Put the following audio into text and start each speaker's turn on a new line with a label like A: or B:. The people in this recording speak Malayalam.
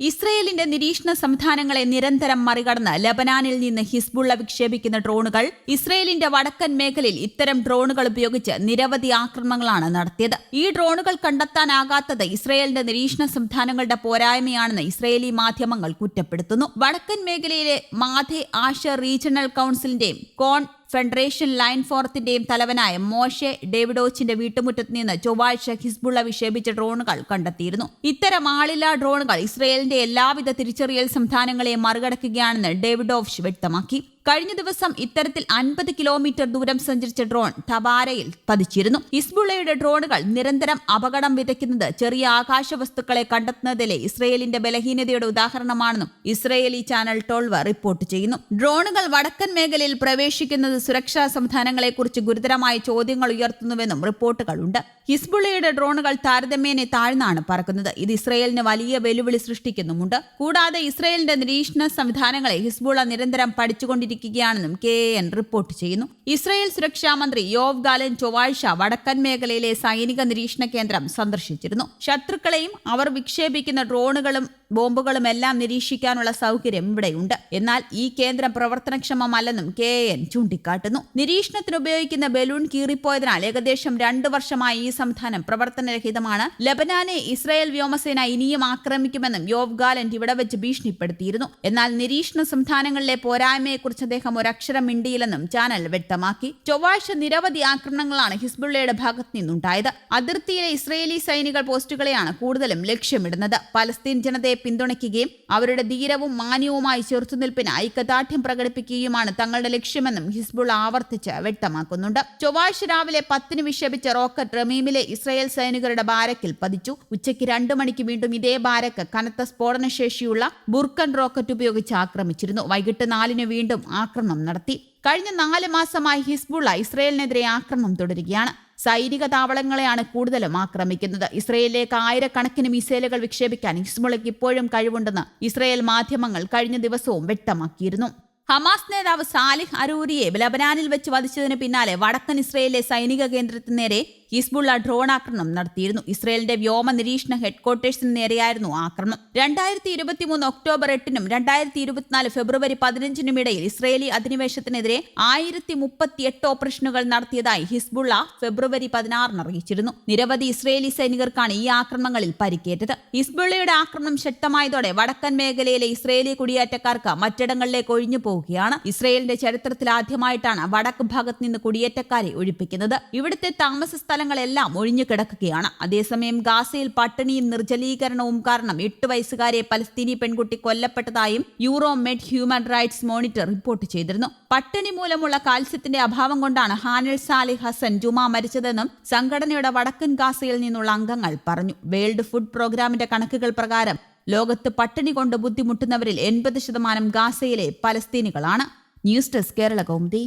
A: ഇസ്രയേലിന്റെ നിരീക്ഷണ സംവിധാനങ്ങളെ നിരന്തരം മറികടന്ന് ലബനാനിൽ നിന്ന് ഹിസ്ബുള്ള വിക്ഷേപിക്കുന്ന ഡ്രോണുകൾ ഇസ്രയേലിന്റെ വടക്കൻ മേഖലയിൽ ഇത്തരം ഡ്രോണുകൾ ഉപയോഗിച്ച് നിരവധി ആക്രമണങ്ങളാണ് നടത്തിയത്. ഈ ഡ്രോണുകൾ കണ്ടെത്താനാകാത്തത് ഇസ്രയേലിന്റെ നിരീക്ഷണ സംവിധാനങ്ങളുടെ പോരായ്മയാണെന്ന് ഇസ്രയേലി മാധ്യമങ്ങൾ കുറ്റപ്പെടുത്തുന്നു. വടക്കൻ മേഖലയിലെ മാധെ ആഷ റീജിയണൽ കൌൺസിലിന്റെയും കോൺ ഫെഡറേഷൻ ലൈൻ ഫോറത്തിന്റെയും തലവനായ മോഷെ ഡേവിഡോച്ചിന്റെ വീട്ടുമുറ്റത്ത് നിന്ന് ചൊവ്വാഴ്ച ഹിസ്ബുള്ള വിക്ഷേപിച്ച ഡ്രോണുകൾ കണ്ടെത്തിയിരുന്നു. ഇത്തരം ആളില്ലാ ഡ്രോണുകൾ ഇസ്രയേലിന്റെ എല്ലാവിധ തിരിച്ചറിയൽ സംവിധാനങ്ങളെയും മറികടക്കുകയാണെന്ന് ഡേവിഡോഫ് വ്യക്തമാക്കി. കഴിഞ്ഞ ദിവസം ഇത്തരത്തിൽ അൻപത് കിലോമീറ്റർ ദൂരം സഞ്ചരിച്ച ഡ്രോൺ തബാരയിൽ പതിച്ചിരുന്നു. ഹിസ്ബുള്ളയുടെ ഡ്രോണുകൾ നിരന്തരം അപകടം വിതയ്ക്കുന്നത് ചെറിയ ആകാശ വസ്തുക്കളെ കണ്ടെത്തുന്നതിലെ ഇസ്രയേലിന്റെ ബലഹീനതയുടെ ഉദാഹരണമാണെന്നും ഇസ്രയേലി ചാനൽ ടോൾവ റിപ്പോർട്ട് ചെയ്യുന്നു. ഡ്രോണുകൾ വടക്കൻ മേഖലയിൽ പ്രവേശിക്കുന്നത് സുരക്ഷാ സംവിധാനങ്ങളെക്കുറിച്ച് ഗുരുതരമായ ചോദ്യങ്ങൾ ഉയർത്തുന്നുവെന്നും റിപ്പോർട്ടുകളുണ്ട്. ഹിസ്ബുള്ളയുടെ ഡ്രോണുകൾ താരതമ്യേന താഴ്ന്നാണ് പറക്കുന്നത്. ഇത് ഇസ്രയേലിന് വലിയ വെല്ലുവിളി സൃഷ്ടിക്കുന്നുമുണ്ട്. കൂടാതെ ഇസ്രയേലിന്റെ നിരീക്ഷണ സംവിധാനങ്ങളെ ഹിസ്ബുള്ള നിരന്തരം പഠിച്ചുകൊണ്ടിരിക്കുകയാണെന്നും കെ എൻ റിപ്പോർട്ട് ചെയ്യുന്നു. ഇസ്രയേൽ സുരക്ഷാ മന്ത്രി യോവ് ഗാലൻ ചൊവ്വാഴ്ച വടക്കൻ മേഖലയിലെ സൈനിക നിരീക്ഷണ കേന്ദ്രം സന്ദർശിച്ചിരുന്നു. ശത്രുക്കളെയും അവർ വിക്ഷേപിക്കുന്ന ഡ്രോണുകളും ബോംബുകളും എല്ലാം നിരീക്ഷിക്കാനുള്ള സൗകര്യം ഇവിടെയുണ്ട്. എന്നാൽ ഈ കേന്ദ്രം പ്രവർത്തനക്ഷമമല്ലെന്നും കെ എൻ ചൂണ്ടിക്കാട്ടുന്നു. നിരീക്ഷണത്തിന് ഉപയോഗിക്കുന്ന ബലൂൺ കീറിപ്പോയതിനാൽ ഏകദേശം രണ്ടു വർഷമായി ഈ സംവിധാനം പ്രവർത്തനരഹിതമാണ്. ലബനാനെ ഇസ്രായേൽ വ്യോമസേന ഇനിയും ആക്രമിക്കുമെന്നും യോവ് ഗാലന്റ് ഇവിടെ വെച്ച് ഭീഷണിപ്പെടുത്തിയിരുന്നു. എന്നാൽ നിരീക്ഷണ സംവിധാനങ്ങളിലെ പോരായ്മയെക്കുറിച്ച് അദ്ദേഹം ഒരക്ഷരം മിണ്ടിയില്ലെന്നും ചാനൽ വ്യക്തമാക്കി. ചൊവ്വാഴ്ച നിരവധി ആക്രമണങ്ങളാണ് ഹിസ്ബുള്ളയുടെ ഭാഗത്ത് നിന്നുണ്ടായത്. അതിർത്തിയിലെ ഇസ്രയേലി സൈനിക പോസ്റ്റുകളെയാണ് കൂടുതലും ലക്ഷ്യമിടുന്നത്. പലസ്തീൻ ജനതയെ പിന്തുണയ്ക്കുകയും അവരുടെ ധീരവും മാന്യവുമായി ചെറുത്തുനിൽപ്പിന് ഐക്യദാർഢ്യം പ്രകടിപ്പിക്കുകയുമാണ് തങ്ങളുടെ ലക്ഷ്യമെന്നും ഹിസ്ബുൾ ആവർത്തിച്ച് വ്യക്തമാക്കുന്നുണ്ട്. ചൊവ്വാഴ്ച രാവിലെ പത്തിന് വിക്ഷേപിച്ച റോക്കറ്റ് റമീമിലെ ഇസ്രായേൽ സൈനികരുടെ ബാരക്കിൽ പതിച്ചു. ഉച്ചയ്ക്ക് രണ്ടു മണിക്ക് വീണ്ടും ഇതേ ബാരക്ക് കനത്ത സ്ഫോടനശേഷിയുള്ള ബുർക്കൻ റോക്കറ്റ് ഉപയോഗിച്ച് ആക്രമിച്ചിരുന്നു. വൈകിട്ട് നാലിന് വീണ്ടും ആക്രമണം നടത്തി. കഴിഞ്ഞ നാല് മാസമായി ഹിസ്ബുള്ള ഇസ്രായേലിനെതിരെ ആക്രമണം തുടരുകയാണ്. സൈനിക താവളങ്ങളെയാണ് കൂടുതലും ആക്രമിക്കുന്നത്. ഇസ്രയേലിലേക്ക് ആയിരക്കണക്കിന് മിസൈലുകൾ വിക്ഷേപിക്കാൻ ഹിസ്ബുളയ്ക്ക് ഇപ്പോഴും കഴിവുണ്ടെന്ന് ഇസ്രയേൽ മാധ്യമങ്ങൾ കഴിഞ്ഞ ദിവസവും വ്യക്തമാക്കിയിരുന്നു. ഹമാസ് നേതാവ് സാലിഹ് അരൂരിയെ ലബനാനിൽ വെച്ച് വധിച്ചതിന് പിന്നാലെ വടക്കൻ ഇസ്രയേലിലെ സൈനിക കേന്ദ്രത്തിന് നേരെ ഹിസ്ബുള്ള ഡ്രോൺ ആക്രമണം നടത്തിയിരുന്നു. ഇസ്രയേലിന്റെ വ്യോമ നിരീക്ഷണ ഹെഡ്ക്വാർട്ടേഴ്സിന് നേരെയായിരുന്നു ആക്രമണം. രണ്ടായിരത്തി ഇരുപത്തിമൂന്ന് ഒക്ടോബർ എട്ടിനും രണ്ടായിരത്തി ഇരുപത്തിനാല് ഫെബ്രുവരി പതിനഞ്ചിനും ഇടയിൽ ഇസ്രയേലി അധിനിവേശത്തിനെതിരെ ആയിരത്തി മുപ്പത്തിയെട്ട് ഓപ്പറേഷനുകൾ നടത്തിയതായി ഹിസ്ബുള്ള ഫെബ്രുവരി പതിനാറിന് അറിയിച്ചിരുന്നു. നിരവധി ഇസ്രയേലി സൈനികർക്കാണ് ഈ ആക്രമണങ്ങളിൽ പരിക്കേറ്റത്. ഹിസ്ബുള്ളയുടെ ആക്രമണം ശക്തമായതോടെ വടക്കൻ മേഖലയിലെ ഇസ്രയേലി കുടിയേറ്റക്കാർക്ക് മറ്റിടങ്ങളിലേക്ക് ഒഴിഞ്ഞു പോവുകയാണ്. ഇസ്രയേലിന്റെ ചരിത്രത്തിൽ ആദ്യമായിട്ടാണ് വടക്ക് ഭാഗത്ത് നിന്ന് കുടിയേറ്റക്കാരെ ഒഴിപ്പിക്കുന്നത്. ഇവിടുത്തെ താമസ ഒഴിഞ്ഞു കിടക്കുകയാണ്. അതേസമയം ഗാസയിൽ പട്ടിണിയും നിർജലീകരണവും കാരണം എട്ട് വയസ്സുകാരെ പലസ്തീനി പെൺകുട്ടി കൊല്ലപ്പെട്ടതായും Euro Med Human Rights Monitor report ചെയ്തിരുന്നു. പട്ടിണി മൂലമുള്ള കാൽസ്യത്തിന്റെ അഭാവം കൊണ്ടാണ് ഹാനൽ സാലി ഹസൻ ജുമ മരിച്ചതെന്നും സംഘടനയുടെ വടക്കൻ ഗാസയിൽ നിന്നുള്ള അംഗങ്ങൾ പറഞ്ഞു. വേൾഡ് ഫുഡ് പ്രോഗ്രാമിന്റെ കണക്കുകൾ പ്രകാരം ലോകത്ത് പട്ടിണി കൊണ്ട് ബുദ്ധിമുട്ടുന്നവരിൽ എൺപത് ശതമാനം ഗാസയിലെ പലസ്തീനികളാണ്. News desk Kerala Kaumudi.